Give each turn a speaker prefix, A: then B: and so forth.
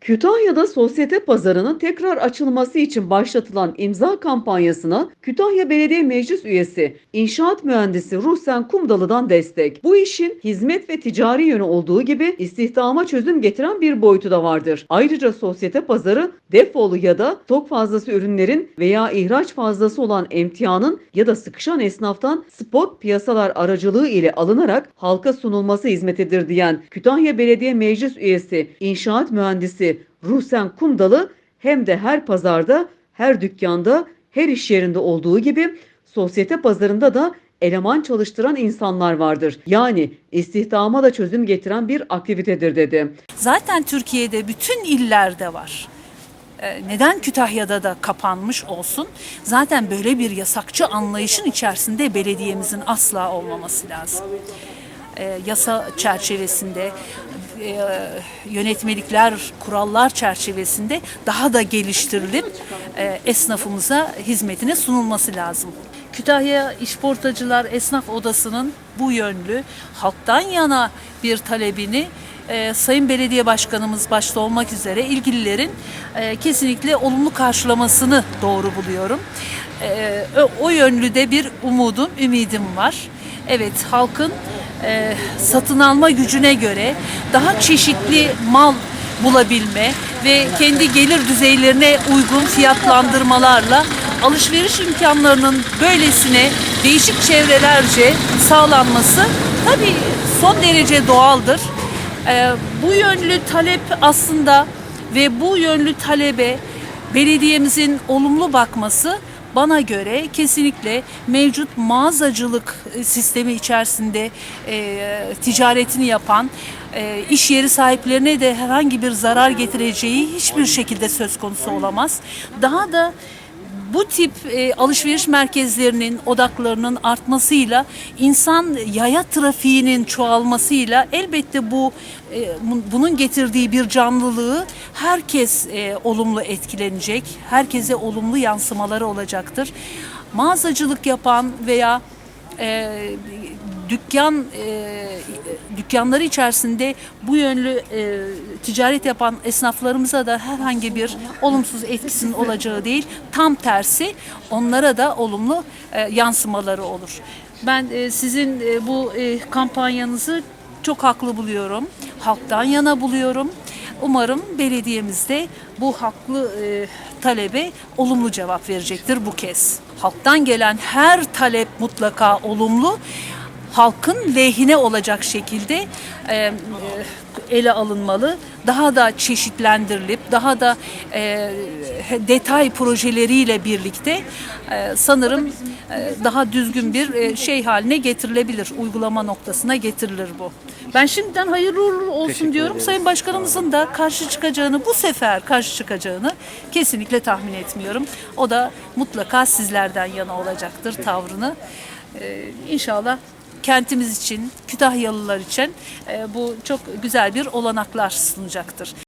A: Kütahya'da sosyete pazarının tekrar açılması için başlatılan imza kampanyasına Kütahya Belediye Meclis Üyesi, İnşaat Mühendisi Ruhsen Kumdalı'dan destek. Bu işin hizmet ve ticari yönü olduğu gibi istihdama çözüm getiren bir boyutu da vardır. Ayrıca sosyete pazarı defolu ya da stok fazlası ürünlerin veya ihraç fazlası olan emtianın ya da sıkışan esnaftan spot piyasalar aracılığı ile alınarak halka sunulması hizmetidir diyen Kütahya Belediye Meclis Üyesi, İnşaat Mühendisi Ruhsen Kumdalı hem de her pazarda, her dükkanda, her iş yerinde olduğu gibi sosyete pazarında da eleman çalıştıran insanlar vardır. Yani istihdama da çözüm getiren bir aktivitedir dedi.
B: Zaten Türkiye'de bütün illerde var. Ee, Neden Kütahya'da da kapanmış olsun? Zaten böyle bir yasakçı anlayışın içerisinde belediyemizin asla olmaması lazım. Ee, Yasa çerçevesinde, e, yönetmelikler, kurallar çerçevesinde daha da geliştirilip e, esnafımıza hizmetine sunulması lazım. Kütahya İşportacılar Esnaf Odası'nın bu yönlü halktan yana bir talebini e, Sayın Belediye Başkanımız başta olmak üzere ilgililerin e, kesinlikle olumlu karşılamasını doğru buluyorum. E, o yönlü de bir umudum, ümidim var. Evet halkın e, satın alma gücüne göre daha çeşitli mal bulabilme ve kendi gelir düzeylerine uygun fiyatlandırmalarla alışveriş imkanlarının böylesine değişik çevrelerce sağlanması tabii son derece doğaldır. Ee, bu yönlü talep aslında ve bu yönlü talebe belediyemizin olumlu bakması bana göre kesinlikle mevcut mağazacılık e, sistemi içerisinde e, ticaretini yapan e, iş yeri sahiplerine de herhangi bir zarar getireceği hiçbir şekilde söz konusu olamaz. Daha da bu tip e, alışveriş merkezlerinin odaklarının artmasıyla insan yaya trafiğinin çoğalmasıyla elbette bu e, bu- bunun getirdiği bir canlılığı herkes e, olumlu etkilenecek. Herkese olumlu yansımaları olacaktır. Mağazacılık yapan veya e, dükkan e, dükkanları içerisinde bu yönlü e, ticaret yapan esnaflarımıza da herhangi bir olumsuz etkisinin olacağı değil. Tam tersi onlara da olumlu e, yansımaları olur. Ben e, sizin e, bu e, kampanyanızı çok haklı buluyorum. Halktan yana buluyorum. Umarım belediyemizde bu haklı e, talebe olumlu cevap verecektir bu kez. Halktan gelen her talep mutlaka olumlu halkın lehine olacak şekilde e, e, ele alınmalı. Daha da çeşitlendirilip daha da e, detay projeleriyle birlikte e, sanırım e, daha düzgün bir e, şey haline getirilebilir. Uygulama noktasına getirilir bu. Ben şimdiden hayırlı uğurlu olsun diyorum. Sayın Başkanımızın da karşı çıkacağını bu sefer karşı çıkacağını kesinlikle tahmin etmiyorum. O da mutlaka sizlerden yana olacaktır tavrını. Ee, inşallah kentimiz için, Kütahyalılar için e, bu çok güzel bir olanaklar sunacaktır.